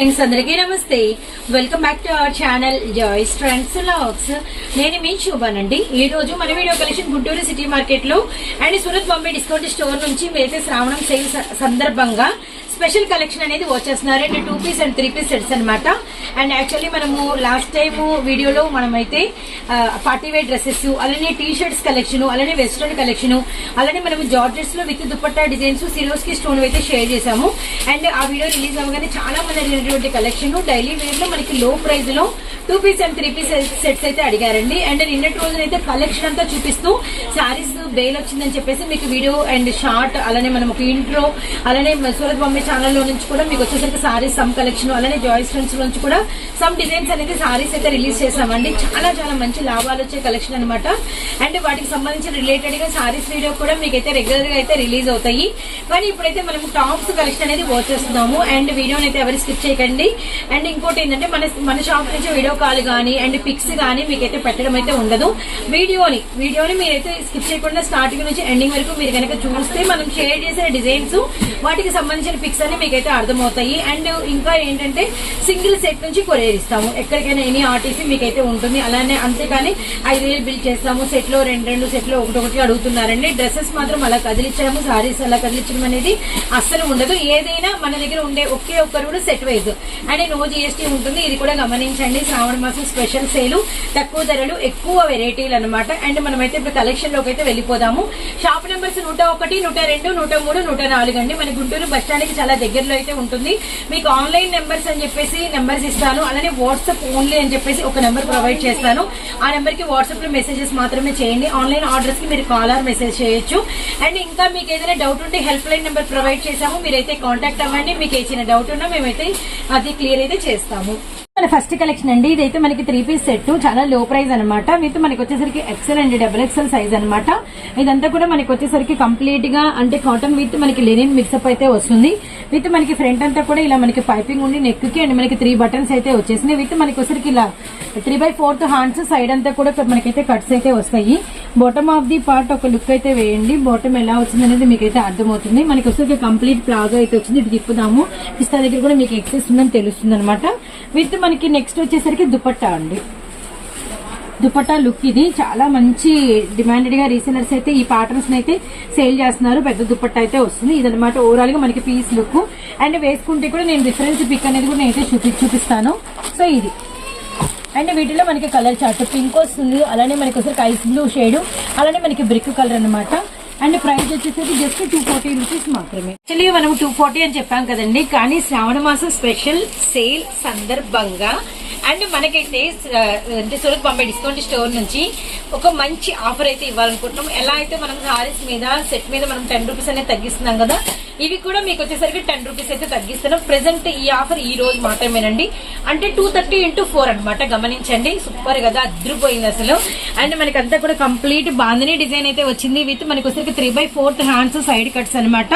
Friends అందరికీ నమస్తే. Welcome back to our channel Joy's trends logs నేను మీ శోభానండి ఈ రోజు మన వీడియో కలెక్షన్ గుంటూరు సిటీ మార్కెట్లో and Surat Bombay discount store నుంచి మీరైతే శ్రావణం సేల్ స- సందర్భంగా స్పెషల్ కలెక్షన్ అనేది వచ్చేస్తున్నారు. And two piece and three piece sets అనమాట అండ్ యాక్చువల్లీ మనము లాస్ట్ టైం వీడియోలో మనమైతే పార్టీ వేర్ డ్రెస్సెస్ అలానే టీ షర్ట్స్ కలెక్షన్ అలానే వెస్ట్రన్ కలెక్షన్ అలానే మనం జార్జెట్స్లో with dupatta designs Swarovski stone అయితే షేర్ చేసాము అండ్ ఆ వీడియో రిలీజ్ అవ్వగానే చాలా మంది అడిగినటువంటి కలెక్షన్ డైలీ వేర్లో మనకి లో ప్రైస్లో two piece and three piece sets అయితే అడిగారండి. అండ్ నిన్నటి రోజునైతే కలెక్షన్ అంతా చూపిస్తూ శారీస్ బేల్ వచ్చిందని చెప్పేసి మీకు వీడియో అండ్ షార్ట్ అలానే మనం ఒక ఇంట్రో అలానే సూరత్ బొమ్మే ఛానల్లో నుంచి కూడా మీకు వచ్చేసరికి సారీస్ సమ్ కలెక్షన్ అలానే జాయిస్ ఫ్రెండ్స్ నుంచి కూడా సమ్ డిజైన్స్ అనేది సారీస్ అయితే రిలీజ్ చేసామండి చాలా చాలా మంచి లాభాలు వచ్చే కలెక్షన్ అనమాట అండ్ వాటికి సంబంధించిన రిలేటెడ్గా శారీస్ వీడియో కూడా మీకైతే రెగ్యులర్గా అయితే రిలీజ్ అవుతాయి. కానీ ఇప్పుడైతే మనం టాప్స్ కలెక్షన్ అనేది వచ్చేస్తున్నాము అండ్ వీడియోని అయితే ఎవరు స్కిప్ చేయకండి. అండ్ ఇంకోటి ఏంటంటే మన మన షాప్ నుంచి వీడియో కాల్ కానీ అండ్ పిక్స్ కానీ మీకైతే పెట్టడం అయితే ఉండదు. వీడియోని వీడియోని మీరైతే స్కిప్ చేయకుండా స్టార్టింగ్ నుంచి ఎండింగ్ వరకు మీరు కనుక చూస్తే మనం షేర్ చేసిన డిజైన్స్ వాటికి సంబంధించిన పిక్స్ అన్ని మీకైతే అర్థమవుతాయి. అండ్ ఇంకా ఏంటంటే సింగిల్ సెట్ నుంచి కొరియర్ ఇస్తాము. ఎక్కడికైనా ఎనీ ఆర్టీసీ మీకైతే ఉంటుంది. అలానే అంతేకాని ఐదు వేలు బిల్ చేస్తాము. సెట్లో రెండు రెండు సెట్లో ఒకటి ఒకటి అడుగుతున్నారండి. డ్రెస్సెస్ మాత్రం అలా కదిలించడము సారీస్ అలా కదిలించడం అనేది అస్సలు ఉండదు. ఏదైనా మన దగ్గర ఉండే ఒకే ఒక్కరు కూడా set wise and no GST ఉంటుంది. ఇది కూడా గమనించండి. శ్రావణ మాసం స్పెషల్ సేలు తక్కువ ధరలు ఎక్కువ వెరైటీలు అనమాట అండ్ మనమైతే ఇప్పుడు కలెక్షన్లోకి అయితే వెళ్ళిపోదాము. షాప్ నెంబర్స్ నూట ఒకటి నూట రెండు నూట మూడు నూట నాలుగు అండి. మన గుంటూరు బస్కి చాలా దగ్గరలో అయితే ఉంటుంది. మీకు ఆన్లైన్ నెంబర్స్ అని చెప్పేసి నెంబర్స్ ఇస్తాను. అలానే వాట్సాప్ ఓన్లీ అని చెప్పేసి ఒక నెంబర్ ప్రొవైడ్ చేస్తాను. ఆ నెంబర్కి వాట్సాప్లో మెసేజెస్ మాత్రమే చేయండి. ఆన్లైన్ ఆర్డర్స్కి మీరు కాల్ ఆర్ మెసేజ్ చేయొచ్చు. అండ్ ఇంకా మీకు ఏదైనా డౌట్ ఉంటే హెల్ప్ లైన్ నెంబర్ ప్రొవైడ్ చేసాము మీరైతే కాంటాక్ట్ అవ్వండి. మీకు ఏదైనా డౌట్ ఉన్నా మేమైతే అది క్లియర్ అయితే చేస్తాము. మన ఫస్ట్ కలెక్షన్ అండి. ఇదైతే మనకి త్రీ పీస్ సెట్ చాలా లో ప్రైస్ అనమాట విత్ మనకి వచ్చేసరికి XL and double XL size అనమాట ఇదంతా కూడా మనకి వచ్చేసరికి కంప్లీట్గా అంటే కాటన్ విత్ మనకి లెనిన్ మిక్సప్ అయితే వస్తుంది. విత్ మనకి ఫ్రంట్ అంతా కూడా ఇలా మనకి పైపింగ్ ఉండి నెక్కి అండ్ మనకి త్రీ బటన్స్ అయితే వచ్చేసింది విత్ మనకి వచ్చరికి ఇలా three by fourth hands side అంతా కూడా మనకైతే కట్స్ అయితే వస్తాయి. బాటమ్ ఆఫ్ ది పార్ట్ ఒక లుక్ అయితే వేయండి. బాటమ్ ఎలా వచ్చింది అనేది మీకు అయితే అర్థమవుతుంది. మనకి వస్తే కంప్లీట్ ప్లాజో అయితే వచ్చింది. ఇది తిప్పుదాము. పిస్తా దగ్గర కూడా మీకు ఎక్సెస్ ఉందని తెలుస్తుంది అనమాట విత్ మనకి నెక్స్ట్ వచ్చేసరికి దుపట్టా అండి. దుపట్టా లుక్ ఇది. చాలా మంచి డిమాండెడ్గా రీసెలర్స్ అయితే ఈ ప్యాటర్న్స్ అయితే సేల్ చేస్తున్నారు. పెద్ద దుపట్టా అయితే వస్తుంది. ఇదనమాట ఓవరాల్గా మనకి పీస్ లుక్ అండ్ వేసుకుంటే కూడా నేను రిఫరెన్స్ పిక్ అనేది కూడా నేనైతే చూపి చూపిస్తాను. సో ఇది. అండ్ వీటిలో మనకి కలర్ చార్ట్ పింక్ వస్తుంది. అలానే మనకి ఒకసారి ఐస్ బ్లూ షేడ్. అలానే మనకి బ్రిక్ కలర్ అన్నమాట. అండ్ ప్రైస్ వచ్చేసరికి జస్ట్ టూ ఫార్టీ రూపీస్ మాత్రమే. యాక్చువల్లీ మనం టూ ఫార్టీ అని చెప్పాం కదండి. కానీ శ్రావణ మాసం స్పెషల్ సేల్ సందర్భంగా. అండ్ మనకైతే అంటే సూరత్ బాంబే డిస్కౌంట్ స్టోర్ నుంచి ఒక మంచి ఆఫర్ అయితే ఇవ్వాలనుకుంటున్నాం ఎలా అయితే మనం సారీస్ మీద సెట్ మీద మనం టెన్ రూపీస్ అనేది తగ్గిస్తున్నాం కదా ఇవి కూడా మీకు వచ్చేసరికి టెన్ రూపీస్ అయితే తగ్గిస్తున్నాం. ప్రెసెంట్ ఈ ఆఫర్ ఈ రోజు మాత్రమేనండి. అంటే టూ థర్టీ ఇంటూ ఫోర్ అనమాట గమనించండి. సూపర్ కదా అద్రిపోయింది అసలు. అండ్ మనకి అంతా కూడా కంప్లీట్ బాందిని డిజైన్ అయితే వచ్చింది. విత్ మనకి వచ్చేసరికి three by fourth hands side cuts అనమాట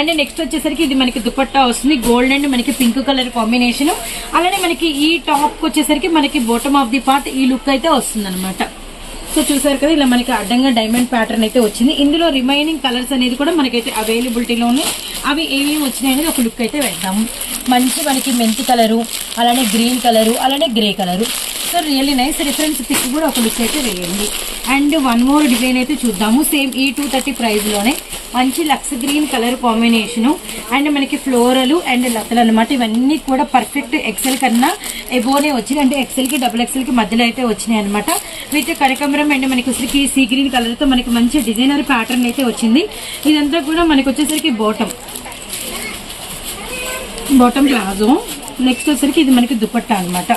అండ్ నెక్స్ట్ వచ్చేసరికి ఇది మనకి దుపట్టా వస్తుంది. గోల్డ్ అండ్ మనకి పింక్ కలర్ కాంబినేషన్ అలానే మనకి ఈ టాప్ వచ్చేసరికి మనకి బాటమ్ ఆఫ్ ది పార్ట్ ఈ లుక్ అయితే వస్తుంది అనమాట సో చూసారు కదా ఇలా మనకి అడ్డంగా డైమండ్ ప్యాటర్న్ అయితే వచ్చింది. ఇందులో రిమైనింగ్ కలర్స్ అనేది కూడా మనకైతే అవైలబిలిటీలో ఉన్నాయి అవి ఏమేమి వచ్చినాయి అనేది ఒక లుక్ అయితే వేద్దాము మంచి మనకి మెంతి కలరు అలానే గ్రీన్ కలరు అలానే grey colour so really nice reference pic కూడా ఒక లుక్ అయితే వేయండి. అండ్ వన్ మోర్ డిజైన్ అయితే చూద్దాము. సేమ్ ఈ టూ థర్టీ ప్రైస్లోనే మంచి lux green colour combination. And మనకి ఫ్లోరల్ అండ్ లతలు అనమాట ఇవన్నీ కూడా పర్ఫెక్ట్ ఎక్సెల్ కన్నా ఎబోనే వచ్చినాయి. అంటే ఎక్సెల్కి డబుల్ ఎక్సెల్కి మధ్యలో అయితే వచ్చినాయి అనమాట విత్ కనకంబరం అండ్ మనకి వచ్చేసరికి సీ గ్రీన్ కలర్తో మనకి మంచి డిజైనర్ ప్యాటర్న్ అయితే వచ్చింది. ఇదంతా కూడా మనకి వచ్చేసరికి బాటమ్ బాటమ్ ప్లాజో నెక్స్ట్ వచ్చేసరికి ఇది మనకి దుపట్టా అనమాట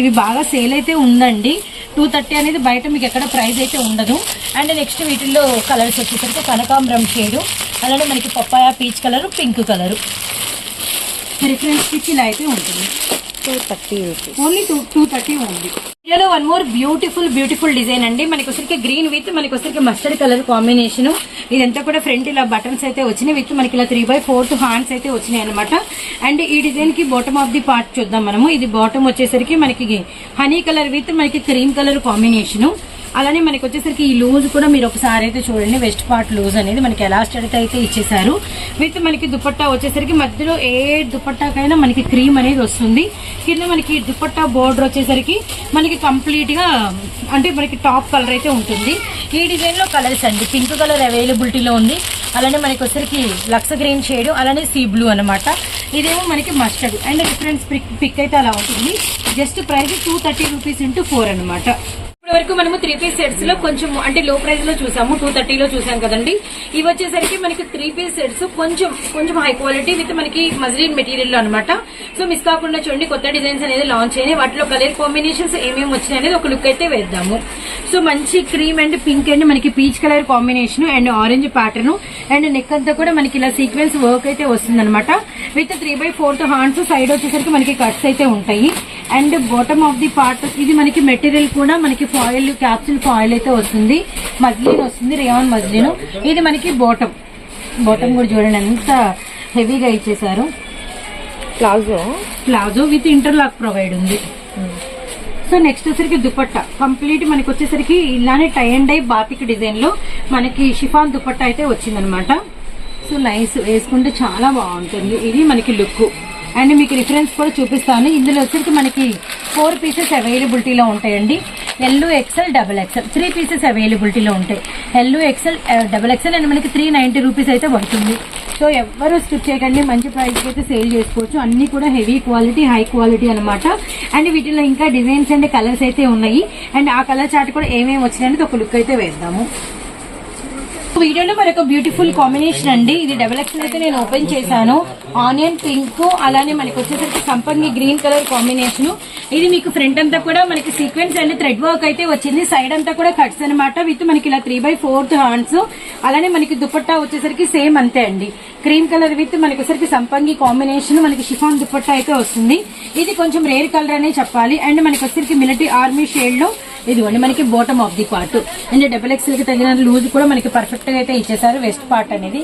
ఇవి బాగా సేల్ అయితే ఉందండి. టూ థర్టీ అనేది బయట మీకు ఎక్కడ ప్రైస్ అయితే ఉండదు. అండ్ నెక్స్ట్ వీటిల్లో కలర్స్ వచ్చేసరికి కనకాంబరం షేడు. అలానే మనకి papaya peach colour pink colour. Reference pic ఇలా అయితే ఉంటుంది. Two thirty rupees only two two thirty one more beautiful beautiful design అండి. మనకి వచ్చరికి గ్రీన్ విత్ మనకి వచ్చరికి మస్టర్డ్ కలర్ కాంబినేషన్ ఇదంతా కూడా ఫ్రంట్ ఇలా బటన్స్ అయితే వచ్చినాయి. విత్ మనకి ఇలా త్రీ బై ఫోర్త్ హ్యాండ్స్ అయితే వచ్చినాయి అనమాట అండ్ ఈ డిజైన్కి బాటమ్ ఆఫ్ ది పార్ట్ చూద్దాం మనము. ఇది బాటమ్ వచ్చేసరికి మనకి హనీ కలర్ విత్ మనకి క్రీమ్ కలర్ కాంబినేషన్ అలానే మనకి వచ్చేసరికి ఈ లూజ్ కూడా మీరు ఒకసారి అయితే చూడండి. వెస్ట్ పార్ట్ లూజ్ అనేది మనకి ఎలాస్టెడ్ అయితే ఇచ్చేసారు విత్ మనకి దుపట్టా వచ్చేసరికి మధ్యలో ఏ దుపట్టాకైనా మనకి క్రీమ్ అనేది వస్తుంది. కింద మనకి దుపట్టా బోర్డర్ వచ్చేసరికి మనకి కంప్లీట్గా అంటే మనకి టాప్ కలర్ అయితే ఉంటుంది. ఈ డిజైన్లో కలర్స్ అండి. పింక్ కలర్ అవైలబిలిటీలో ఉంది. అలానే మనకి వచ్చేసరికి లక్స్ గ్రీన్ షేడ్ అలానే సీ బ్లూ అనమాట ఇదేమో మనకి mustard and difference pic pic అయితే అలా ఉంటుంది. Just price two thirty rupees into four అనమాట వరకు మనము త్రీ పీస్ సెట్స్లో కొంచెం అంటే లో ప్రైస్లో చూసాము టూ థర్టీలో చూసాం కదండి. ఇవి వచ్చేసరికి మనకి త్రీ పీస్ సెట్స్ కొంచెం కొంచెం హై క్వాలిటీ విత్ మనకి మజ్లిన్ మెటీరియల్లో అనమాట సో మిస్ కాకుండా చూడండి కొత్త డిజైన్స్ అనేది లాంచ్ అయినాయి. వాటిలో కలర్ కాంబినేషన్స్ ఏమేమి వచ్చినాయి అనేది ఒక లుక్ అయితే వేద్దాము. సో మంచి క్రీమ్ అండ్ పింక్ అండ్ మనకి peach colour combination and orange pattern and neck అంతా కూడా మనకి ఇలా సీక్వెన్స్ వర్క్ అయితే వస్తుంది with three by fourth hands side వచ్చేసరికి మనకి కట్స్ అయితే ఉంటాయి. And bottom of the part ఇది మనకి మెటీరియల్ కూడా మనకి ఫాయిల్ క్యాప్సిల్ ఫాయిల్ అయితే వస్తుంది. మజ్లిన్ వస్తుంది రేయాన్ మజ్లిన్ ఇది మనకి బాటమ్ బాటమ్ కూడా చూడండి ఎంత హెవీగా ఇచ్చేసారు palazzo palazzo with interlock provide ఉంది. సో నెక్స్ట్ వచ్చేసరికి దుపట్టా. కంప్లీట్ మనకి వచ్చేసరికి ఇలానే టై అండ్ డై బాతిక్ డిజైన్లో మనకి షిఫాన్ దుపట్టా అయితే వచ్చిందనమాట. సో నైస్ వేసుకుంటే చాలా బాగుంటుంది. ఇది మనకి లుక్ అండ్ మీకు రిఫరెన్స్ కూడా చూపిస్తాను. ఇందులో వచ్చరికి మనకి ఫోర్ పీసెస్ అవైలబిలిటీలో ఉంటాయండి. L XL double XL three pieces అవైలబిలిటీలో ఉంటాయి. L XL double XL and మనకి త్రీ నైంటీ రూపీస్ అయితే పడుతుంది. సో ఎవరు స్కిప్ చేయకండి. మంచి ప్రైస్కి అయితే సేల్ చేసుకోవచ్చు. అన్ని కూడా హెవీ క్వాలిటీ హై క్వాలిటీ అనమాట అండ్ వీటిలో ఇంకా డిజైన్స్ అండ్ కలర్స్ అయితే ఉన్నాయి. అండ్ ఆ కలర్ చార్ట్ కూడా ఏమేమి వచ్చినాయని ఒక లుక్ అయితే వేద్దాము. వీడియోలో మరొక బ్యూటిఫుల్ కాంబినేషన్ అండి. ఇది డబల్ ఎక్స్ఎల్ అయితే నేను ఓపెన్ చేశాను. ఆనియన్ పింక్ అలానే మనకి వచ్చేసరికి సంపంగి గ్రీన్ కలర్ కాంబినేషన్ ఇది మీకు ఫ్రంట్ అంతా కూడా మనకి సీక్వెన్స్ అండ్ థ్రెడ్ వర్క్ అయితే వచ్చింది. సైడ్ అంతా కూడా కట్స్ అనమాట విత్ మనకి ఇలా త్రీ బై ఫోర్త్ హ్యాండ్స్ అలానే మనకి దుపట్టా వచ్చేసరికి సేమ్ అంతే అండి. క్రీమ్ కలర్ విత్ మనకి వచ్చేసరికి సంపంగి కాంబినేషన్ మనకి షిఫాన్ దుపట్టా అయితే వస్తుంది. ఇది కొంచెం రేర్ కలర్ అనే చెప్పాలి. అండ్ మనకి వచ్చేసరికి మిలిటరీ ఆర్మీ షేడ్లో ఇదిగోండి మనకి bottom of the part and double ఎక్స్ఎల్కి తగిన లూజ్ కూడా మనకి పర్ఫెక్ట్గా అయితే ఇచ్చేసారు వెస్ట్ పార్ట్ అనేది.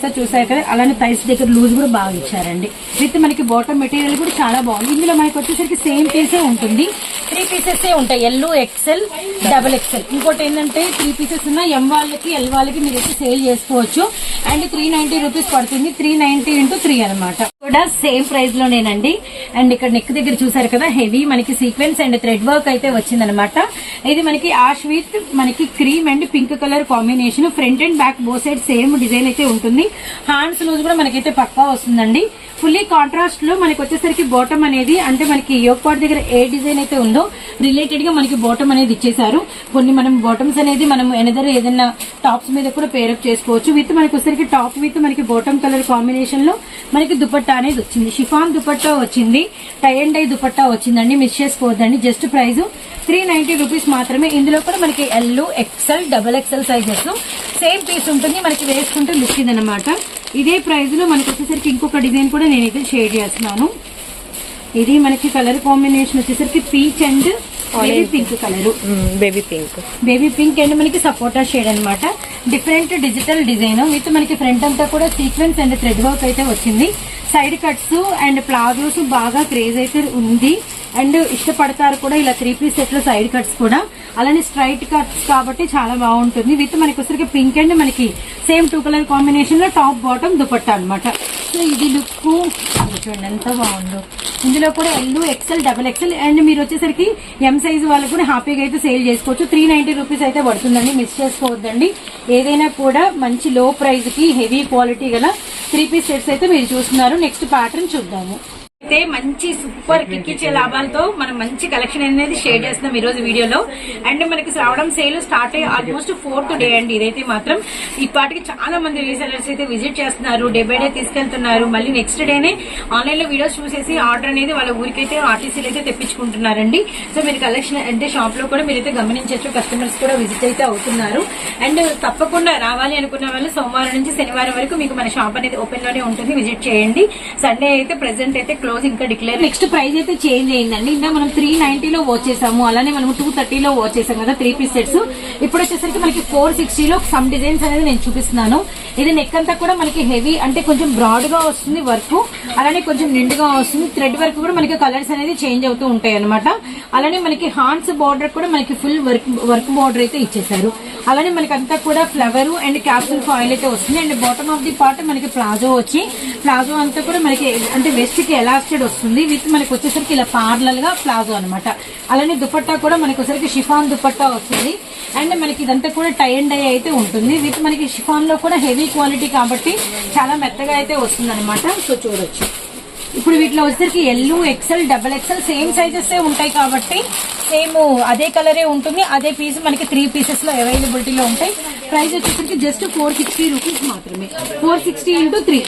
సో చూసారు కదా అలానే థైస్ దగ్గర లూజ్ కూడా బాగా ఇచ్చారండి. విత్ మనకి బాటమ్ మెటీరియల్ కూడా చాలా బాగుంది. ఇందులో మనకి వచ్చేసరికి సేమ్ పీసే ఉంటుంది. త్రీ పీసెస్ ఉంటాయి. ఎల్లో ఎక్సెల్ డబుల్ ఎక్సెల్ ఇంకోటి ఏంటంటే త్రీ పీసెస్ ఉన్న ఎం వాళ్ళకి ఎల్ వాళ్ళకి మీరు అయితే సేల్ చేసుకోవచ్చు. అండ్ త్రీ నైన్టీ రూపీస్ పడుతుంది. త్రీ నైన్టీ ఇంటూ త్రీ అనమాట కూడా సేమ్ ప్రైస్ లోనేనండి. అండ్ ఇక్కడ నెక్ దగ్గర చూసారు కదా హెవీ మనకి సీక్వెన్స్ అండ్ థ్రెడ్ వర్క్ అయితే వచ్చిందనమాట ఇది మనకి ఆష్ విత్ మనకి cream and pink colour combination. Front and back both side same design అయితే ఉంటుంది. హ్యాండ్స్ లూజ్ కూడా మనకైతే పక్కా వస్తుందండి. ఫుల్లీ కాంట్రాస్ట్లో మనకి వచ్చేసరికి బాటమ్ అనేది అంటే మనకి యోగ్ దగ్గర ఏ డిజైన్ అయితే ఉందో రిలేటెడ్గా మనకి బాటమ్ అనేది ఇచ్చేసారు కొన్ని మనం బాటమ్స్ అనేది మనం ఎనదర్ ఏదైనా టాప్స్ మీద కూడా పేరప్ చేసుకోవచ్చు. విత్ మనకి వచ్చేసరికి టాప్ విత్ మనకి బాటమ్ కలర్ కాంబినేషన్లో మనకి దుపట్టా అనేది వచ్చింది. షిఫాన్ దుపట్టా వచ్చింది. టై అండ్ డై దుపట్టా వచ్చిందండి. మిస్ చేసుకోవద్దండి. Just price three ninety rupees మాత్రమే. ఇందులో కూడా మనకి L XL double XL sizes same piece ఉంటుంది. మనకి వేసుకుంటే లుక్ అనమాట ఇదే ప్రైస్లో మనకి వచ్చేసరికి ఇంకొక డిజైన్ కూడా నేనైతే షేర్ చేస్తున్నాను. ఇది మనకి కలర్ కాంబినేషన్ వచ్చేసరికి peach and pink colour baby pink baby pink and మనకి సపోటా షేడ్ అన్నమాట డిఫరెంట్ డిజిటల్ డిజైన్ విత్ మనకి ఫ్రంట్ అంతా కూడా సీక్వెన్స్ అండ్ థ్రెడ్ వర్క్ అయితే వచ్చింది సైడ్ కట్స్ అండ్ ప్లాజోస్ బాగా క్రేజ్ అయితే ఉంది అండ్ ఇష్టపడతారు కూడా ఇలా త్రీ పీస్ సెట్లో సైడ్ కట్స్ కూడా. అలానే స్ట్రైట్ కట్స్ కాబట్టి చాలా బాగుంటుంది. విత్ మనకి వచ్చరికి పింక్ అండ్ మనకి సేమ్ టూ కలర్ కాంబినేషన్లో టాప్ బాటమ్ దుపట్టా అన్నమాట. సో ఇది లుక్ చూడండి ఎంత బాగుందో. ఇందులో కూడా L XL double XL and మీరు వచ్చేసరికి ఎం సైజ్ వాళ్ళకు కూడా హ్యాపీగా అయితే సేల్ చేసుకోవచ్చు. త్రీ నైన్టీ రూపీస్ అయితే పడుతుందండి. మిస్ చేసుకోవద్దండి. ఏదైనా కూడా మంచి లో ప్రైస్కి హెవీ క్వాలిటీ గల త్రీ పీస్ సెట్స్ అయితే మీరు చూస్తున్నారు. నెక్స్ట్ ప్యాటర్న్ చూద్దాము. అయితే మంచి సూపర్ కిక్ ఇచ్చే లాభాలతో మనం మంచి కలెక్షన్ అనేది షేర్ చేస్తున్నాం ఈ రోజు వీడియోలో. అండ్ మనకి శ్రావణం సేల్ స్టార్ట్ అయ్యి ఆల్మోస్ట్ ఫోర్త్ డే అండి ఇదైతే మాత్రం. ఇప్పటికి చాలా మంది రీసెలర్స్ అయితే విజిట్ చేస్తున్నారు డే బై డే తీసుకెళ్తున్నారు. మళ్ళీ నెక్స్ట్ డేనే ఆన్లైన్లో వీడియోస్ చూసేసి ఆర్డర్ అనేది వాళ్ళ ఊరికైతే ఆర్టీసీలు అయితే తెప్పించుకుంటున్నారండి. సో మీరు కలెక్షన్ అంటే షాప్లో కూడా మీరైతే గమనించవచ్చు కస్టమర్స్ కూడా విజిట్ అయితే అవుతున్నారు. అండ్ తప్పకుండా రావాలి అనుకున్న వాళ్ళు సోమవారం నుంచి శనివారం వరకు మీకు మన షాప్ అనేది ఓపెన్లోనే ఉంటుంది విజిట్ చేయండి. సండే అయితే ప్రెసెంట్ అయితే క్లోజ్ ఇంకా డిక్లేర్ నెక్స్ట్ ప్రైస్ అయితే చేంజ్ అయిందండి. ఇంకా మనం త్రీ నైన్టీలో వచ్చేసాము అలానే మనం టూ థర్టీలో వచ్చేసాం కదా త్రీ పీస్ సెట్స్ ఇప్పుడు వచ్చేసరికి మనకి ఫోర్ సిక్స్టీలో సమ్ డిజైన్స్ అనేది నేను చూపిస్తున్నాను. ఇది నెక్ అంతా కూడా మనకి హెవీ అంటే కొంచెం బ్రాడ్గా వస్తుంది వర్క్ అలానే కొంచెం నిండుగా వస్తుంది. థ్రెడ్ వర్క్ కూడా మనకి కలర్స్ అనేది చేంజ్ అవుతూ ఉంటాయి అనమాట అలానే మనకి హాండ్స్ బార్డర్ కూడా మనకి ఫుల్ వర్క్ వర్క్ బార్డర్ అయితే ఇచ్చేసారు అలానే మనకి అంతా కూడా ఫ్లవర్ అండ్ క్యాప్సూల్ ఫాయిల్ అయితే వస్తుంది. And bottom of the part మనకి ప్లాజో వచ్చి ప్లాజో అంతా కూడా మనకి అంటే వెస్ట్కి ఎలాస్టెడ్ వస్తుంది. విత్ మనకి వచ్చేసరికి ఇలా పార్లల్గా ప్లాజో అనమాట అలానే దుపట్టా కూడా మనకి వచ్చేసరికి షిఫాన్ దుపట్టా వస్తుంది. అండ్ మనకి ఇదంతా కూడా టై అండ్ డై అయితే ఉంటుంది. విత్ మనకి షిఫాన్లో కూడా హెవీ క్వాలిటీ కాబట్టి చాలా మెత్తగా అయితే వస్తుందన్నమాట. సో చూడొచ్చు. ఇప్పుడు వీటిలో వచ్చేసరికి L XL double XL same sizes ఉంటాయి కాబట్టి సేమ్ అదే కలరే ఉంటుంది. అదే పీస్ మనకి త్రీ పీసెస్లో అవైలబిలిటీలో ఉంటాయి. ప్రైస్ వచ్చేసరికి జస్ట్ ఫోర్ సిక్స్టీ రూపీస్ మాత్రమే. ఫోర్ సిక్స్టీ ఇంటూ త్రీ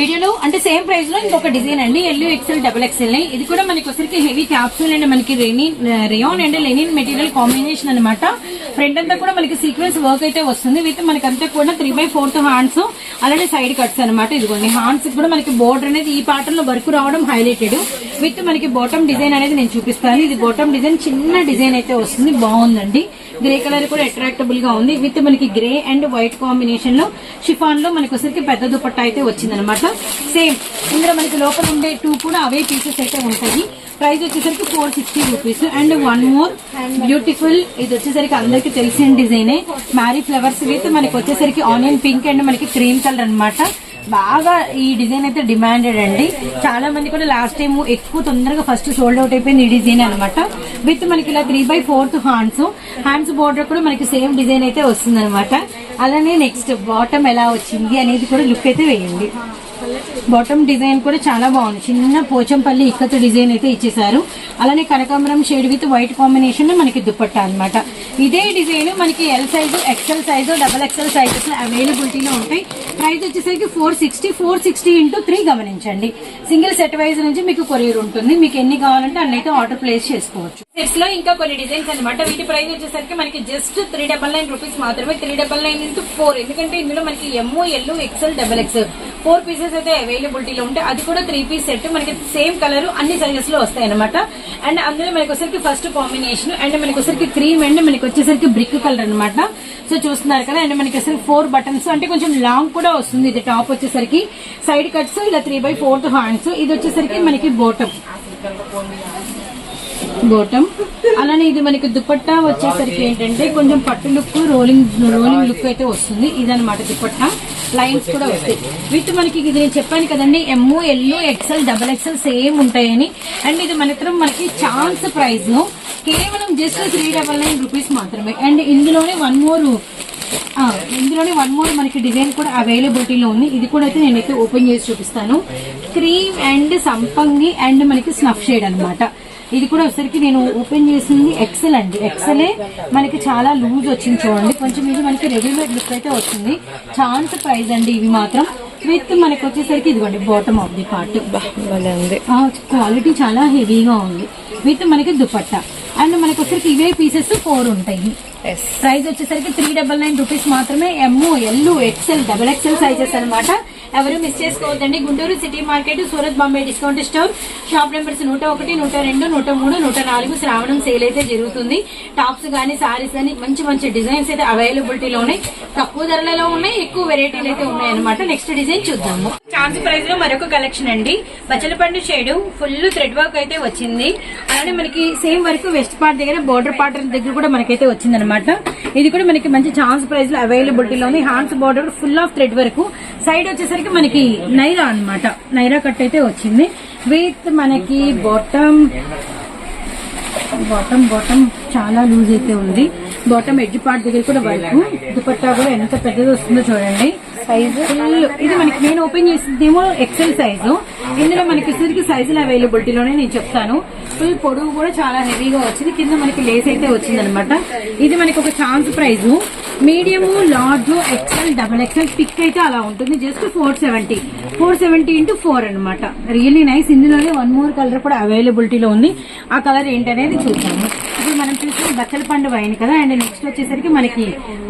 వీడియోలో అంటే సేమ్ ప్రైస్లో ఇంకొక డిజైన్ అండి. ఎల్లు ఎక్సెల్ డబల్ ఎక్సెల్ ఇది కూడా మనకి వచ్చరికి హెవీ క్యాప్సూల్ అండ్ మనకి rennin rayon and linen material combination అనమాట ఫ్రంట్ అంతా కూడా మనకి సీక్వెన్స్ వర్క్ అయితే వస్తుంది. విత్ మనకి అంతా కూడా త్రీ బై ఫోర్త్ హ్యాండ్స్ అలానే సైడ్ కట్స్ అనమాట ఇదిగోండి. హ్యాండ్స్ కూడా మనకి బోర్డర్ అనేది ఈ ప్యాటర్న్లో వర్క్ రావడం హైలైటెడ్ విత్ మనకి బాటమ్ డిజైన్ అనేది నేను చూపిస్తాను. ఇది బాటమ్ డిజైన్ చిన్న డిజైన్ అయితే వస్తుంది. బాగుందండి. గ్రే కలర్ కూడా అట్రాక్టబుల్గా ఉంది. విత్ మనకి గ్రే అండ్ వైట్ కాంబినేషన్లో షిఫాన్లో మనకి వచ్చరికి పెద్ద దుపట్ట అయితే వచ్చింది అనమాట సేమ్ ఇందులో మనకి లోపల ఉండే టూ కూడా అవే పీసెస్ అయితే ఉంటాయి. ప్రైస్ వచ్చేసరికి four sixty rupees and one more beautiful ఇది వచ్చేసరికి అందరికి తెలిసిన డిజైనే. మ్యారీ ఫ్లవర్స్ విత్ మనకి వచ్చేసరికి ఆనియన్ పింక్ అండ్ మనకి క్రీమ్ కలర్ అన్నమాట. బాగా ఈ డిజైన్ అయితే డిమాండెడ్ అండి. చాలా మంది కూడా లాస్ట్ టైం ఎక్కువ తొందరగా ఫస్ట్ సోల్డ్ అవుట్ అయిపోయింది ఈ డిజైన్ అనమాట విత్ మనకి ఇలా three by fourth hands hands border కూడా మనకి సేమ్ డిజైన్ అయితే వస్తుంది అనమాట అలానే నెక్స్ట్ బాటమ్ ఎలా వచ్చింది అనేది కూడా లుక్ అయితే వేయండి. బాటమ్ డిజైన్ కూడా చాలా బాగుంది. చిన్న పోచంపల్లి ఇక్కత డిజైన్ అయితే ఇచ్చేసారు అలానే కనకాంబరం షేడ్ విత్ వైట్ కాంబినేషన్ మనకి దుప్పట్ట అన్నమాట. ఇదే డిజైన్ మనకి L size XL size double XL sizes అవైలబిలిటీలో ఉంటాయి. ప్రైస్ వచ్చేసరికి four sixty four sixty into three గమనించండి. సింగిల్ సెట్ వైజ్ నుంచి మీకు కొరియర్ ఉంటుంది. మీకు ఎన్ని కావాలంటే అన్నైతే ఆర్డర్ ప్లేస్ చేసుకోవచ్చు. సెట్స్లో ఇంకా కొన్ని డిజైన్స్ అనమాట వీటి ప్రైస్ వచ్చేసరికి మనకి just three double nine rupees మాత్రమే three double nine into four ఎందుకంటే ఇందులో మనకి MO L XL double XL four pieces అయితే అవైలబిలిటీలో ఉంటాయి అది కూడా త్రీ పీస్ సెట్ మనకి సేమ్ కలర్ అన్ని సైజెస్లో వస్తాయి అనమాట అండ్ అందులో మనకి వచ్చేసరికి ఫస్ట్ కాంబినేషన్ అండ్ మనకి వచ్చేసరికి క్రీమ్ అండ్ మనకి వచ్చేసరికి బ్రిక్ కలర్ అన్నమాట. సో చూస్తున్నారు కదా అండ్ మనకి అసలు ఫోర్ బటన్స్ అంటే కొంచెం లాంగ్ కూడా వస్తుంది ఇది టాప్ వచ్చేసరికి. సైడ్ కట్స్ ఇలా త్రీ బై ఫోర్త్ హ్యాండ్స్ ఇది వచ్చేసరికి మనకి బోటం బోటం అలానే ఇది మనకి దుపట్టా వచ్చేసరికి ఏంటంటే కొంచెం పట్టు లుక్ రోలింగ్ రోలింగ్ లుక్ అయితే వస్తుంది. ఇదనమాట దుపట్టా. లైన్స్ కూడా వస్తాయి. విత్ మనకి ఇది నేను చెప్పాను కదండి M L XL double XL same ఉంటాయని. అండ్ ఇది మనకి మనకి ఛాన్స్ ప్రైస్ కేవలం just three double nine rupees మాత్రమే. అండ్ ఇందులోనే వన్ మోర్ ఇందులోనే వన్ మోర్ మనకి డిజైన్ కూడా అవైలబిలిటీలో ఉంది. ఇది కూడా అయితే నేనైతే ఓపెన్ చేసి చూపిస్తాను. క్రీమ్ అండ్ సంపంగి అండ్ మనకి స్నఫ్ షేడ్ అన్నమాట. ఇది కూడా వచ్చరికి నేను ఓపెన్ చేసింది ఎక్సెల్ అండి. ఎక్సెలే మనకి చాలా లూజ్ వచ్చింది చూడండి. కొంచెం ఇది మనకి రెడీమేడ్ లుక్ అయితే వస్తుంది ఛాన్స్ ప్రైస్ అండి ఇవి మాత్రం. విత్ మనకి వచ్చేసరికి ఇదిగోండి bottom of the part quality చాలా హెవీగా ఉంది. విత్ మనకి దుపట్టా. అండ్ మనకి వచ్చరికి ఇవే పీసెస్ ఫోర్ ఉంటాయి. ప్రైస్ వచ్చేసరికి త్రీ డబల్ నైన్ రూపీస్ మాత్రమే. M L XL double XL sizes అన్నమాట. ఎవరు మిస్ చేసుకోవద్దండి. Guntur city market Surat Bombay discount store shop numbers నూట ఒకటి నూట రెండు నూట మూడు నూట నాలుగు శ్రావణం సేల్ అయితే జరుగుతుంది. టాప్స్ గానీ సారీస్ గానీ మంచి మంచి డిజైన్స్ అయితే అవైలబిలిటీలో ఉన్నాయి. తక్కువ ధరలలో ఉన్నాయి ఎక్కువ వెరైటీలు అయితే ఉన్నాయి అనమాట నెక్స్ట్ డిజైన్ చూద్దాము. ఛాన్స్ ప్రైస్లో మరొక కలెక్షన్ అండి. బచ్చలపండు షేడ్ ఫుల్ థ్రెడ్ వర్క్ అయితే వచ్చింది. అలానే మనకి సేమ్ వర్క్ వెస్ట్ పార్ట్ దగ్గర బోర్డర్ పార్ట్ దగ్గర కూడా మనకైతే వచ్చింది అనమాట ఇది కూడా మనకి మంచి ఛాన్స్ ప్రైస్లో అవైలబిలిటీలో ఉంది. Hands border full of thread work side వచ్చేసరికి మనకి నైరా అన్నమాట. నైరా కట్ అయితే వచ్చింది. విత్ మనకి బాటమ్ బాటమ్ బాటమ్ చాలా లూజ్ అయితే ఉంది. బాటమ్ ఎడ్జ్ పార్ట్ దగ్గర కూడా వర్క్. దుపట్టా కూడా ఎంత పెద్దది వస్తుందో చూడండి. సైజు ఇది మనకి నేను ఓపెన్ చేసిందేమో ఎక్సెల్ సైజు ఇందులో మనకి ఇసరికి సైజులు అవైలబిలిటీలోనే నేను చెప్తాను. ఫుల్ పొడవు కూడా చాలా హెవీగా వచ్చింది. కింద మనకి లేస్ అయితే వచ్చింది అనమాట ఇది మనకి ఒక chance price medium large XL double XL pick అయితే అలా ఉంటుంది. Just four seventy four seventy into four అనమాట రియల్లీ నైస్ ఇందులోనే వన్ మోర్ కలర్ కూడా అవైలబిలిటీలో ఉంది. ఆ కలర్ ఏంటనేది చూద్దాము. ఇప్పుడు మనం చూసిన బచ్చల పండు వైన్ కదా. అండ్ నెక్స్ట్ వచ్చేసరికి మనకి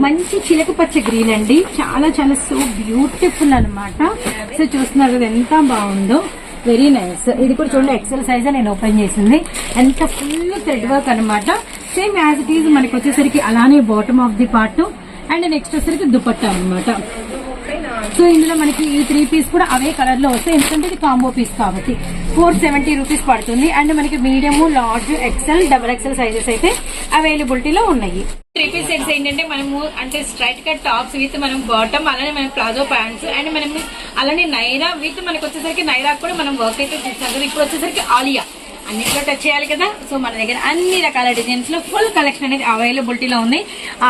మంచి చిలక పచ్చ గ్రీన్ అండి. చాలా చాలా సో బ్యూటిఫుల్ అన్నమాట. సో చూస్తున్నారు కదా ఎంత బాగుందో. వెరీ నైస్ ఇది కూడా చూడండి ఎక్సెల్ సైజ్ నేను ఓపెన్ చేసింది. ఎంత ఫుల్ థ్రెడ్ వర్క్ అనమాట సేమ్ యాజ్ ఇట్ ఈజ్ మనకి వచ్చేసరికి అలానే bottom of the part and next వచ్చేసరికి దుపట్టా అన్నమాట. సో ఇందులో మనకి ఈ త్రీ పీస్ కూడా అవే కలర్లో వస్తాయి. ఎందుకంటే ఇది కాంబో పీస్ కాబట్టి. ఫోర్ సెవెంటీ రూపీస్ పడుతుంది. అండ్ మనకి medium large XL double XL sizes అయితే అవైలబిలిటీలో ఉన్నాయి. త్రీ పీస్ సెట్స్ ఏంటంటే మనము అంటే స్ట్రైట్ కట్ టాప్స్ విత్ మనం బాటమ్ అలానే మనం ప్లాజో ప్యాంట్స్ అండ్ మనం అలానే నైరా విత్ మనకి వచ్చేసరికి నైరా కూడా మనం వర్క్ అయితే చూస్తాం కదా. ఇప్పుడు వచ్చేసరికి ఆలియా. అన్నిట్లో టచ్ చేయాలి కదా. సో మన దగ్గర అన్ని రకాల డిజైన్స్లో ఫుల్ కలెక్షన్ అనేది అవైలబిలిటీలో ఉంది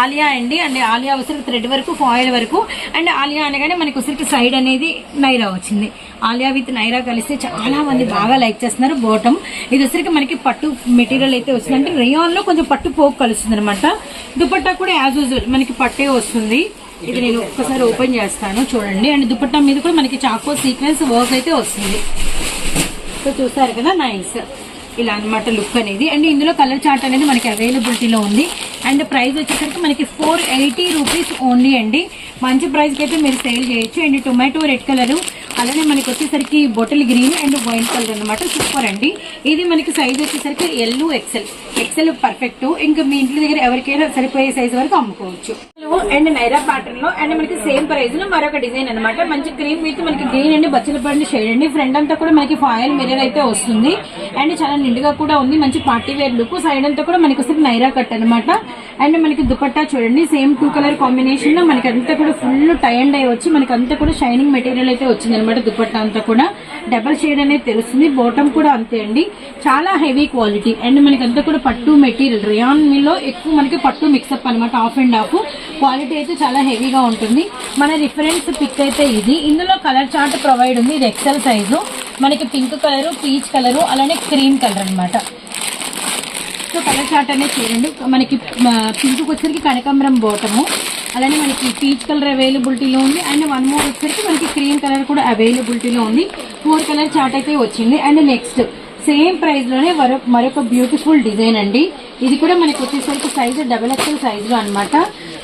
ఆలియా అండి. అండ్ ఆలియా ఉసిరికి థ్రెడ్ వరకు ఫాయిల్ వరకు. అండ్ ఆలియా అనగానే మనకి ఉసిరికి సైడ్ అనేది నైరా వచ్చింది. ఆలియా విత్ నైరా కలిస్తే చాలా మంది బాగా లైక్ చేస్తున్నారు బాటమ్ ఇది ఉసిరికి మనకి పట్టు మెటీరియల్ అయితే వస్తుంది. అంటే రేయాన్లో కొంచెం పట్టు పోగు కలుస్తుంది అనమాట దుపట్టా కూడా యాజ్ యూజువల్ మనకి పట్టే వస్తుంది. ఇది నేను ఒక్కసారి ఓపెన్ చేస్తాను చూడండి. అండ్ దుపట్టా మీద కూడా మనకి చాకో సీక్వెన్స్ వర్క్ అయితే వస్తుంది. సో చూసారు కదా? నైస్ ఇలా అన్నమాట లుక్ అనేది. అండ్ ఇందులో కలర్ చార్ట్ అనేది మనకి అవైలబిలిటీలో ఉంది. అండ్ ప్రైస్ వచ్చేసరికి మనకి ఫోర్ ఎయిటీ రూపీస్ ఓన్లీ అండి. మంచి ప్రైస్కి అయితే మీరు సేల్ చేయొచ్చు. And tomato red colour. అలానే మనకి వచ్చేసరికి bottle green and white colour అన్నమాట. సూపర్ అండి. ఇది మనకి సైజ్ వచ్చేసరికి ఎల్లు ఎక్సెల్ ఎక్సెల్ పర్ఫెక్ట్ ఇంకా మీ ఇంటి దగ్గర ఎవరికైనా సరిపోయే సైజ్ వరకు అమ్ముకోవచ్చు. అండ్ నైరా ప్యాటర్న్లో అండ్ మనకి సేమ్ ప్రైస్లో మరొక డిజైన్ అన్నమాట. మంచి క్రీమ్ విత్ మనకి గ్రీన్ అండి బచ్చల పండు షేడ్ అండి. ఫ్రంట్ అంతా కూడా మనకి ఫాయిల్ మిర్రర్ అయితే వస్తుంది. అండ్ చాలా నిండుగా కూడా ఉంది. మంచి పార్టీ వేర్ లుక్ సైడ్ అంతా కూడా మనకి వస్తుంది నైరా కట్ అనమాట అండ్ మనకి దుపట్టా చూడండి. సేమ్ టూ కలర్ కాంబినేషన్లో మనకి అంతా కూడా ఫుల్ టై అండ్ అయి వచ్చి మనకి అంతా కూడా షైనింగ్ మెటీరియల్ అయితే వచ్చింది అనమాట దుపట్టా అంతా కూడా. డబల్ షేడ్ అనేది తెలుస్తుంది. బాటమ్ కూడా అంతే అండి. చాలా హెవీ క్వాలిటీ. అండ్ మనకి అంతా కూడా పట్టు మెటీరియల్. రియాన్లో ఎక్కువ మనకి పట్టు మిక్సప్ అనమాట ఆఫ్ అండ్ ఆఫ్ క్వాలిటీ అయితే చాలా హెవీగా ఉంటుంది. మన రిఫరెన్స్ పిక్ అయితే ఇది. ఇందులో కలర్ చార్ట్ ప్రొవైడ్ ఉంది. ఇది ఎక్సెల్ సైజు మనకి పింక్ కలరు పీచ్ కలరు అలానే క్రీమ్ కలర్ అనమాట సో కలర్ చార్ట్ అనేది చూడండి. మనకి పింక్ వచ్చరికి కనకాంబరం బాటము. అలానే మనకి పీచ్ కలర్ అవైలబిలిటీలో ఉంది. అండ్ వన్ మోర్ వచ్చేసి మనకి క్రీమ్ కలర్ కూడా అవైలబిలిటీలో ఉంది. ఫోర్ కలర్ చార్ట్ అయితే వచ్చింది. అండ్ నెక్స్ట్ సేమ్ ప్రైస్లోనే మరొక మరొక బ్యూటిఫుల్ డిజైన్ అండి. ఇది కూడా మనకి వచ్చేసరికి సైజ్ డబల్ ఎక్స్ఎల్ సైజ్లో అనమాట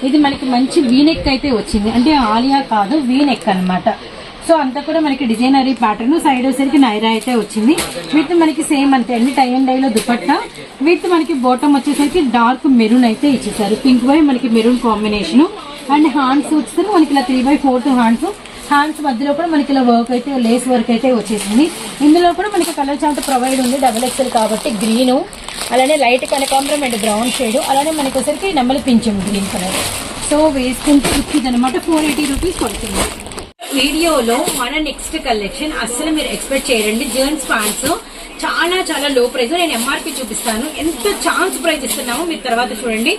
ఇది మనకి మంచి వీనెక్ అయితే వచ్చింది. అంటే ఆలియా కాదు వీనెక్ అన్నమాట. సో అంతా కూడా మనకి డిజైనరీ ప్యాటర్న్ సైడ్ వచ్చేసరికి నైరా అయితే వచ్చింది. విత్ మనకి సేమ్ అంతే అండి. టై అండ్ డైలో దుపట్టా. విత్ మనకి బోటం వచ్చేసరికి డార్క్ మెరూన్ అయితే ఇచ్చేసారు. పింక్ బై మనకి మెరూన్ కాంబినేషన్ అండ్ హ్యాండ్స్ వచ్చేసరికి మనకి ఇలా three by fourth hands hands మధ్యలో కూడా మనకి ఇలా వర్క్ అయితే లేస్ వర్క్ అయితే వచ్చేసింది. ఇందులో కూడా మనకి కలర్ అంతా ప్రొవైడ్ ఉంది. డబుల్ ఎక్స్ఎల్ కాబట్టి గ్రీన్ అలానే లైట్ కనకాంబరం అండ్ బ్రౌన్ షేడ్ అలానే మనకి వచ్చరికి నెమ్మలు పింఛం గ్రీన్ కలర్ సో వేసుకుంటే ఇది అనమాట ఫోర్ ఎయిటీ రూపీస్ పడుతుంది. వీడియోలో మన నెక్స్ట్ కలెక్షన్ అస్సలు మీరు ఎక్స్పెక్ట్ చేయరండి. జర్న్స్ ప్యాంట్స్ చాలా చాలా లో ప్రైస్ నేను ఎంఆర్పి చూపిస్తాను. ఎంత ఛాన్స్ ప్రైస్ ఇస్తున్నామో మీరు తర్వాత చూడండి.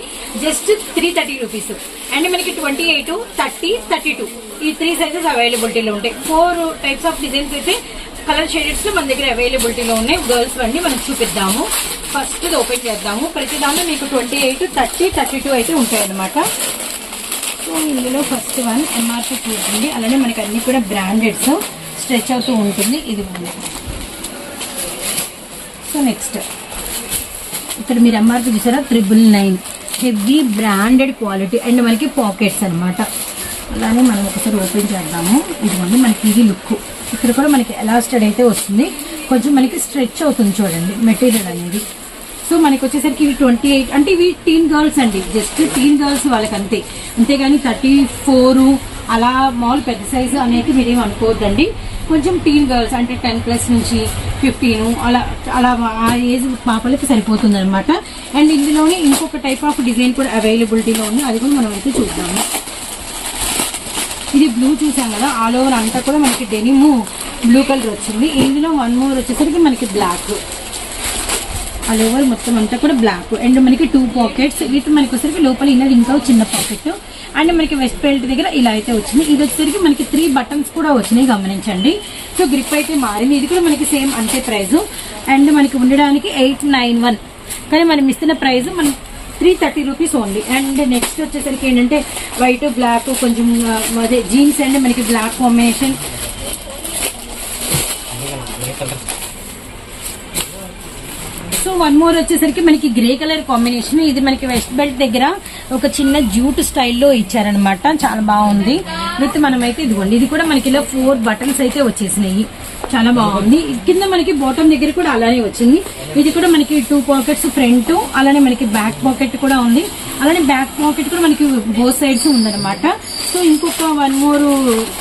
Just three thirty rupees and మనకి twenty eight thirty thirty two ఈ త్రీ సైజెస్ అవైలబిలిటీలో ఉంటాయి. ఫోర్ టైప్స్ ఆఫ్ డిజైన్స్ అయితే కలర్ షేడెడ్స్ మన దగ్గర అవైలబిలిటీలో ఉన్నాయి. గర్ల్స్ అన్ని మనం చూపిద్దాము. ఫస్ట్ ఓపెన్ చేద్దాము. ప్రతి దాంట్లో మీకు twenty eight thirty thirty two అయితే ఉంటాయి అనమాట సో ఇందులో ఫస్ట్ వన్ ఎంఆర్పి చూడండి అలానే మనకి అన్ని కూడా బ్రాండెడ్స్ స్ట్రెచ్ అవుతూ ఉంటుంది. ఇది ఉంది. సో నెక్స్ట్ ఇక్కడ మీరు ఎంఆర్పి చూసారా? Triple nine heavy branded quality and మనకి పాకెట్స్ అన్నమాట. అలానే మనం ఒకసారి ఓపెన్ చేద్దాము. ఇదిగోండి మనకి ఇది లుక్ ఇక్కడ కూడా మనకి ఎలాస్టెడ్ అయితే వస్తుంది. కొంచెం మనకి స్ట్రెచ్ అవుతుంది చూడండి. మెటీరియల్ అనేది. సో మనకి వచ్చేసరికి ఇవి ట్వంటీ ఎయిట్ అంటే ఇవి టీన్ గర్ల్స్ అండి. జస్ట్ టీన్ గర్ల్స్ వాళ్ళకి అంతే అంతేగాని థర్టీ ఫోర్ అలా మామూలు పెద్ద సైజు అనేది మీరేం అనుకోవద్దండి. కొంచెం టీన్ గర్ల్స్ అంటే టెన్ ప్లస్ నుంచి ఫిఫ్టీన్ అలా అలా ఆ ఏజ్ పాపలకి సరిపోతుంది అనమాట అండ్ ఇందులోనే ఇంకొక టైప్ ఆఫ్ డిజైన్ కూడా అవైలబిలిటీలో ఉంది. అది కూడా మనం అయితే చూద్దాము. ఇది బ్లూ చూసాం కదా ఆల్ ఓవర్ అంతా కూడా మనకి డెనిమ్ బ్లూ కలర్ వచ్చింది. ఇందులో వన్ మోర్ వచ్చేసరికి మనకి బ్లాక్ ఆల్ ఓవర్ మొత్తం అంతా కూడా బ్లాక్ అండ్ మనకి టూ పాకెట్స్ వీటి మనకి వచ్చేసరికి లోపల ఇన్నది ఇంకా చిన్న పాకెట్ అండ్ మనకి వెస్ట్ బెల్ట్ దగ్గర ఇలా అయితే వచ్చింది. ఇది వచ్చేసరికి మనకి త్రీ బటన్స్ కూడా వచ్చినాయి గమనించండి. సో గ్రిప్ అయితే మారింది. ఇది కూడా మనకి సేమ్ అంతే ప్రైస్ అండ్ మనకి ఉండడానికి ఎయిట్ నైన్ వన్ కానీ మనం ఇస్తున్న ప్రైస్ మనం three thirty rupees only and next వచ్చేసరికి ఏంటంటే వైట్ బ్లాక్ కొంచెం అదే జీన్స్ అండ్ మనకి బ్లాక్ కాంబినేషన్ వన్ మోర్ వచ్చేసరికి మనకి గ్రే కలర్ కాంబినేషన్ ఇది మనకి వెస్ట్ బెల్ట్ దగ్గర ఒక చిన్న జూట్ స్టైల్లో ఇచ్చారనమాట చాలా బాగుంది. విత్ మనమైతే ఇదిగోండి. ఇది కూడా మనకి ఇలా ఫోర్ బటన్స్ అయితే వచ్చేసినాయి. చాలా బాగుంది. కింద మనకి బాటమ్ దగ్గర కూడా అలానే వచ్చింది. ఇది కూడా మనకి టూ పాకెట్స్ ఫ్రంట్ అలానే మనకి బ్యాక్ పాకెట్ కూడా ఉంది. అలానే బ్యాక్ పాకెట్ కూడా మనకి బోత్ సైడ్స్ ఉందన్నమాట. సో ఇంకొక వన్ మోర్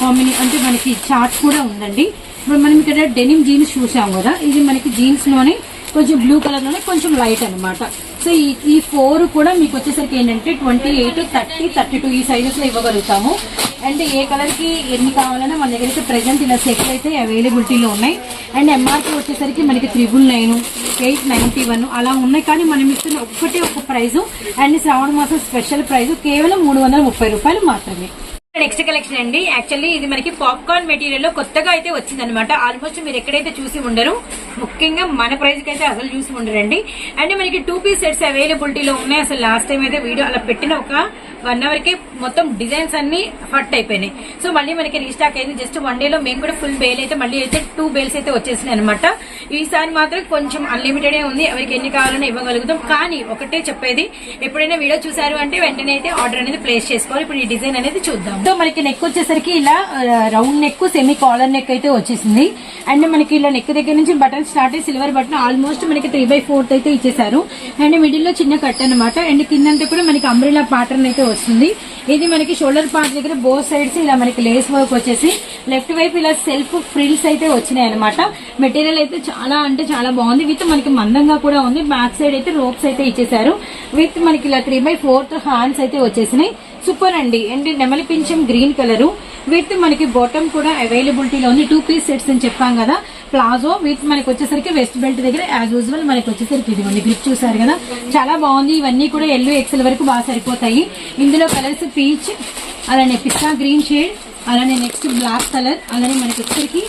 కాంబినే అంటే మనకి చార్ట్ కూడా ఉందండి. ఇప్పుడు మనం ఇక్కడ డెనిమ్ జీన్స్ చూసాం కదా. ఇది మనకి జీన్స్లోనే కొంచెం బ్లూ కలర్లోనే కొంచెం లైట్ అన్నమాట. సో ఈ ఈ ఫోర్ కూడా మీకు వచ్చేసరికి ఏంటంటే twenty eight thirty thirty two ఈ సైజెస్లో ఇవ్వగలుగుతాము. అండ్ ఏ కలర్కి ఎన్ని కావాలన్నా మన దగ్గర అయితే ప్రజెంట్ ఇలా సెట్లు అయితే అవైలబిలిటీలో ఉన్నాయి. అండ్ ఎంఆర్పీ వచ్చేసరికి మనకి triple nine eight ninety one అలా ఉన్నాయి. కానీ మనం ఇస్తున్న ఒక్కటే ఒక ప్రైజు అండ్ శ్రావణ మాసం స్పెషల్ ప్రైస్ కేవలం మూడు వందల ముప్పై రూపాయలు మాత్రమే. నెక్స్ట్ కలెక్షన్ అండి. యాక్చువల్లీ ఇది మనకి పాప్కార్న్ మెటీరియల్లో కొత్తగా అయితే వచ్చింది అనమాట ఆల్మోస్ట్ మీరు ఎక్కడైతే చూసి ఉండరు ముఖ్యంగా మన ప్రైస్కి అయితే అసలు చూసి ఉండరండి. అండ్ మనకి టూ పీస్ సెట్స్ అవైలబిలిటీలో ఉన్నాయి. అసలు లాస్ట్ టైం అయితే వీడియో అలా పెట్టిన ఒక వన్ అవర్కి మొత్తం డిజైన్స్ అన్ని హట్ అయిపోయినాయి. సో మళ్ళీ మనకి రీస్టాక్ అయింది. జస్ట్ వన్ డే లో మేము కూడా ఫుల్ బేల్ అయితే మళ్ళీ అయితే టూ బేల్స్ అయితే వచ్చేసినాయి అనమాట ఈసారి మాత్రం కొంచెం అన్లిమిటెడ్ ఉంది. ఎవరికి ఎన్ని కావాలన్నా ఇవ్వగలుగుతాం. కానీ ఒకటే చెప్పేది ఎప్పుడైనా వీడియో చూసారు అంటే వెంటనే అయితే ఆర్డర్ అనేది ప్లేస్ చేసుకోవాలి. ఇప్పుడు ఈ డిజైన్ అనేది చూద్దాం సో మనకి నెక్ వచ్చేసరికి ఇలా round neck semi collar neck అయితే వచ్చేసింది. అండ్ మనకి ఇలా నెక్ దగ్గర నుంచి బటన్ స్టార్ట్ అయ్యి సిల్వర్ బటన్ ఆల్మోస్ట్ మనకి త్రీ బై ఫోర్త్ అయితే ఇచ్చేసారు అండ్ మిడిల్లో చిన్న కట్ అనమాట అండ్ కిందంతా కూడా మనకి అంబ్రిలా ప్యాటర్న్ అయితే వస్తుంది. ఇది మనకి షోల్డర్ పార్ట్ దగ్గర బోత్ సైడ్స్ ఇలా మనకి లేస్ వర్క్ వచ్చేసి లెఫ్ట్ వైపు ఇలా సెల్ఫ్ ఫ్రిల్స్ అయితే వచ్చినాయి అనమాట మెటీరియల్ అయితే చాలా అంటే చాలా బాగుంది. విత్ మనకి మందంగా కూడా ఉంది. బ్యాక్ సైడ్ అయితే రోప్స్ అయితే ఇచ్చేసారు విత్ మనకి ఇలా త్రీ బై ఫోర్త్ హ్యాండ్స్ అయితే వచ్చేసినాయి. సూపర్ అండి. అండ్ నెమలి పింఛం గ్రీన్ కలర్. విత్ మనకి బాటమ్ కూడా అవైలబిలిటీలో ఉంది. టూ పీస్ సెట్స్ అని చెప్పాం కదా. ప్లాజో విత్ మనకి వచ్చేసరికి వెస్ట్ బెల్ట్ దగ్గర యాజ్ యూజువల్ మనకి వచ్చేసరికి ఇది ఉంది గ్రిప్ చూసారు కదా. చాలా బాగుంది. ఇవన్నీ కూడా ఎల్లో ఎక్సెల్ వరకు బాగా సరిపోతాయి. ఇందులో కలర్స్ పీచ్ అలానే పిస్తా గ్రీన్ షేడ్ అలానే నెక్స్ట్ బ్లాక్ కలర్ అలానే మనకి వచ్చేసరికి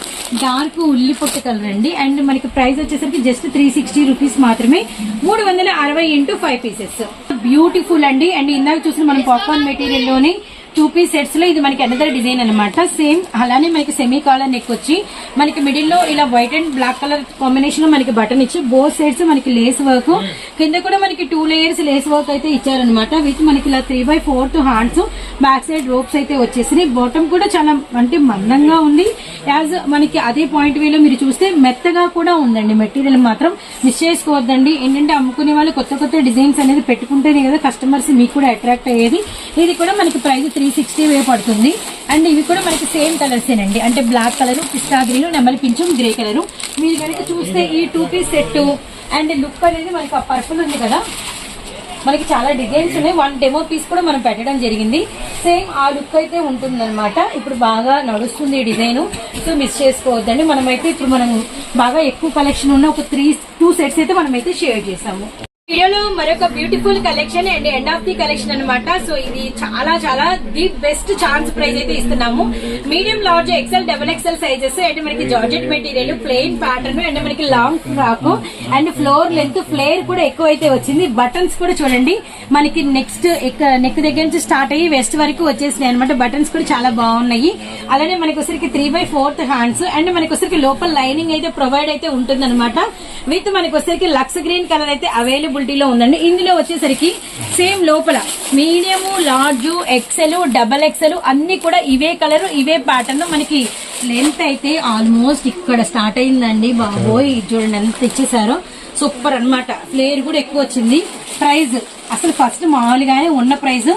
డార్క్ ఉల్లి పొట్టు కలర్ అండి. అండ్ మనకి ప్రైస్ వచ్చేసరికి జస్ట్ త్రీ సిక్స్టీ రూపీస్ మాత్రమే. మూడు వందల అరవై ఇంటూ ఫైవ్ పీసెస్ బ్యూటిఫుల్ అండి. అండ్ ఇందాక చూసిన మనం పాప్కార్న్ మెటీరియల్లోని టూ పీస్ సెట్స్లో ఇది మనకి అనదర్ డిజైన్ అనమాట సేమ్ అలానే మనకి సెమీ కాలర్ నెక్ వచ్చి మనకి మిడిల్లో ఇలా వైట్ అండ్ బ్లాక్ కలర్ కాంబినేషన్లో మనకి బటన్ ఇచ్చి బోత్ సైడ్స్ మనకి లేస్ వర్క్ కింద కూడా మనకి టూ లేయర్స్ లేస్ వర్క్ అయితే ఇచ్చారనమాట విత్ మనకి ఇలా three by fourth hands back side ropes అయితే వచ్చేసినాయి. బాటమ్ కూడా చాలా అంటే మందంగా ఉంది. యాజ్ మనకి అదే పాయింట్ వేలో మీరు చూస్తే మెత్తగా కూడా ఉందండి మెటీరియల్ మాత్రం. మిస్ చేసుకోవద్దండి. ఏంటంటే అమ్ముకునే వాళ్ళు కొత్త కొత్త డిజైన్స్ అనేది పెట్టుకుంటేనే కదా కస్టమర్స్ మీకు కూడా అట్రాక్ట్ అయ్యేది. ఇది కూడా మనకి ప్రైస్ త్రీ సిక్స్టీ వే పడుతుంది. అండ్ ఇవి కూడా మనకి సేమ్ కలర్సేనండి అంటే బ్లాక్ కలర్ పిస్తా గ్రీన్ నెమలి పింఛం గ్రే కలర్ మీరు కనుక చూస్తే ఈ two piece set and look అనేది మనకి ఆ పర్పుల్ ఉంది కదా. మనకి చాలా డిజైన్స్ ఉన్నాయి. వన్ డెమో పీస్ కూడా మనం పెట్టడం జరిగింది. సేమ్ ఆ లుక్ అయితే ఉంటుందన్నమాట. ఇప్పుడు బాగా నడుస్తుంది ఈ డిజైన్ సో మిస్ చేసుకోవద్దండి. మనమైతే ఇప్పుడు మనం బాగా ఎక్కువ కలెక్షన్ ఉన్న ఒక త్రీ టూ సెట్స్ అయితే మనమైతే షేర్ చేసాము వీడియోలో మరొక beautiful collection and end of the collection అన్నమాట. సో ఇది చాలా చాలా ది బెస్ట్ ఛాన్స్ ప్రైస్ అయితే ఇస్తున్నాము. Medium large XL double XL sizes and మనకి georgette material plain pattern and మనకి long frock and floor length flare కూడా ఎక్కువ అయితే వచ్చింది. బటన్స్ కూడా చూడండి. మనకి నెక్స్ట్ నెక్ దగ్గర నుంచి స్టార్ట్ అయ్యి వెస్ట్ వరకు వచ్చేసినాయి అనమాట బటన్స్ కూడా చాలా బాగున్నాయి. అలానే మనకి వచ్చరికి three by fourth hands and మనకి వచ్చరికి లోపల లైనింగ్ అయితే ప్రొవైడ్ అయితే ఉంటుంది విత్ మనకి వచ్చరికి లక్స్ గ్రీన్ కలర్ అయితే అవైలబుల్ అవైలబిలిటీలో ఉందండి. ఇందులో వచ్చేసరికి సేమ్ లోపల medium large XL double XL అన్ని కూడా ఇవే కలర్ ఇవే ప్యాటర్న్ మనకి లెంత్ అయితే ఆల్మోస్ట్ ఇక్కడ స్టార్ట్ అయిందండి బాబోయ్. ఇది చూడండి ఎంత ఇచ్చేసారో సూపర్ అన్నమాట. ఫ్లేర్ కూడా ఎక్కువ వచ్చింది. ప్రైజ్ అసలు ఫస్ట్ మామూలుగానే ఉన్న ప్రైస్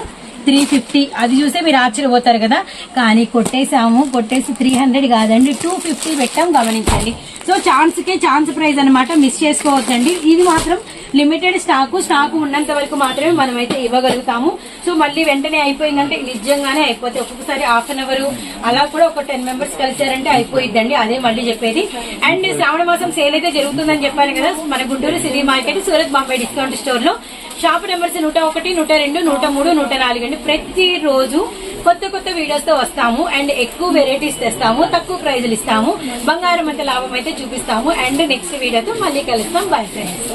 త్రీ ఫిఫ్టీ అది చూసే మీరు ఆశ్చర్యపోతారు కదా. కానీ కొట్టేసాము కొట్టేసి త్రీ హండ్రెడ్ కాదండి. టూ ఫిఫ్టీ పెట్టాం గమనించండి. సో ఛాన్స్కే ఛాన్స్ ప్రైజ్ అనమాట మిస్ చేసుకోవద్దండి. ఇది మాత్రం లిమిటెడ్ స్టాక్ స్టాక్ ఉన్నంత వరకు మాత్రమే మనం అయితే ఇవ్వగలుగుతాము. సో మళ్ళీ వెంటనే అయిపోయిందంటే నిజంగానే అయిపోతే ఒక్కొక్కసారి హాఫ్ అన్ అవర్ అలా కూడా ఒక టెన్ మెంబర్స్ కలిసారంటే అయిపోయిద్దండి. అదే మళ్ళీ చెప్పేది. అండ్ శ్రావణ మాసం సేల్ అయితే జరుగుతుందని చెప్పాను కదా. మన Guntur city market Surat Bombay discount స్టోర్లో షాప్ నెంబర్స్ నూట ఒకటి నూట రెండు నూట మూడు నూట నాలుగు అండి. ప్రతి రోజు కొత్త కొత్త వీడియోస్తో వస్తాము. అండ్ ఎక్కువ వెరైటీస్ తెస్తాము. తక్కువ ప్రైజులు ఇస్తాము. బంగారం అంత లాభం అయితే చూపిస్తాము. అండ్ నెక్స్ట్ వీడియోతో మళ్ళీ కలుస్తాం. Bye friends